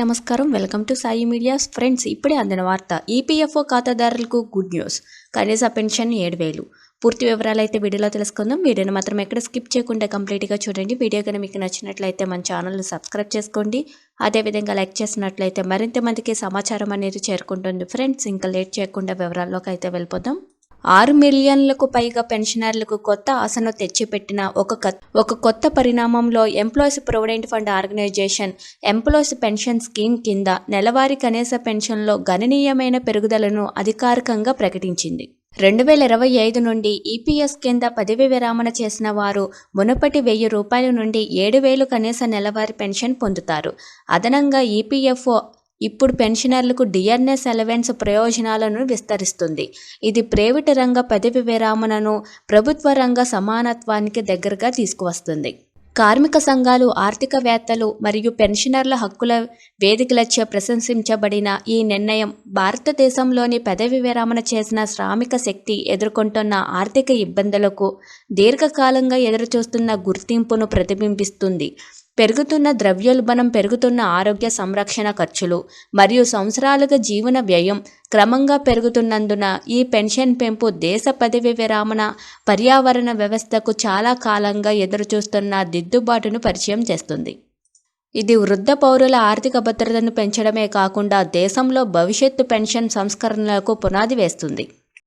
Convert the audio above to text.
నమస్కారం. Welcome to Sai medias. Friends ఇప్పుడే అందిన వార్త ఈపీఎఫ్ఓ ఖాతాదారులకు గుడ్ న్యూస్. కనీస పెన్షన్ ఏడు వేలు. పూర్తి వివరాలు అయితే వీడియోలో తెలుసుకుందాం. వీడియోని మాత్రం ఎక్కడ స్కిప్ చేయకుండా కంప్లీట్గా చూడండి. వీడియో కనుక మీకు నచ్చినట్లయితే మన ఛానల్ని సబ్స్క్రైబ్ చేసుకోండి. అదేవిధంగా లైక్ చేసినట్లయితే మరింత మందికి సమాచారం అనేది చేరుకుంటుంది. ఫ్రెండ్స్ ఇంకా లేట్ చేయకుండా వివరాల్లోకి అయితే వెళ్ళిపోదాం. ఆరు మిలియన్లకు పైగా పెన్షనర్లకు కొత్త ఆశను తెచ్చిపెట్టిన ఒక ఒక కొత్త పరిణామంలో employees provident fund organisation employees pension scheme కింద నెలవారీ కనీస పెన్షన్లో గణనీయమైన పెరుగుదలను అధికారికంగా ప్రకటించింది. రెండు వేల ఇరవై ఐదు నుండి ఈపీఎస్ కింద పదవి విరామణ చేసిన వారు మునుపటి వెయ్యి రూపాయల నుండి ఏడు వేలు కనీస నెలవారీ పెన్షన్ పొందుతారు. అదనంగా ఈపీఎఫ్ఓ ఇప్పుడు పెన్షనర్లకు డిఆర్ఎస్ అలవెన్స్ ప్రయోజనాలను విస్తరిస్తుంది. ఇది ప్రైవేటు రంగ పదవి విరామణను ప్రభుత్వ రంగ సమానత్వానికి దగ్గరగా తీసుకువస్తుంది. కార్మిక సంఘాలు ఆర్థికవేత్తలు మరియు పెన్షనర్ల హక్కుల వేదికలచే ప్రశంసించబడిన ఈ నిర్ణయం భారతదేశంలోని పదవి విరామణ చేసిన శ్రామిక శక్తి ఎదుర్కొంటున్న ఆర్థిక ఇబ్బందులకు దీర్ఘకాలంగా ఎదురుచూస్తున్న గుర్తింపును ప్రతిబింబిస్తుంది. పెరుగుతున్న ద్రవ్యోల్బణం పెరుగుతున్న ఆరోగ్య సంరక్షణ ఖర్చులు మరియు సంవత్సరాలుగా జీవన వ్యయం క్రమంగా పెరుగుతున్నందున ఈ పెన్షన్ పెంపు దేశ పదవి విరామణ పర్యావరణ వ్యవస్థకు చాలా కాలంగా ఎదురుచూస్తున్న దిద్దుబాటును పరిచయం చేస్తుంది. ఇది వృద్ధ పౌరుల ఆర్థిక భద్రతను పెంచడమే కాకుండా దేశంలో భవిష్యత్తు పెన్షన్ సంస్కరణలకు పునాది వేస్తుంది.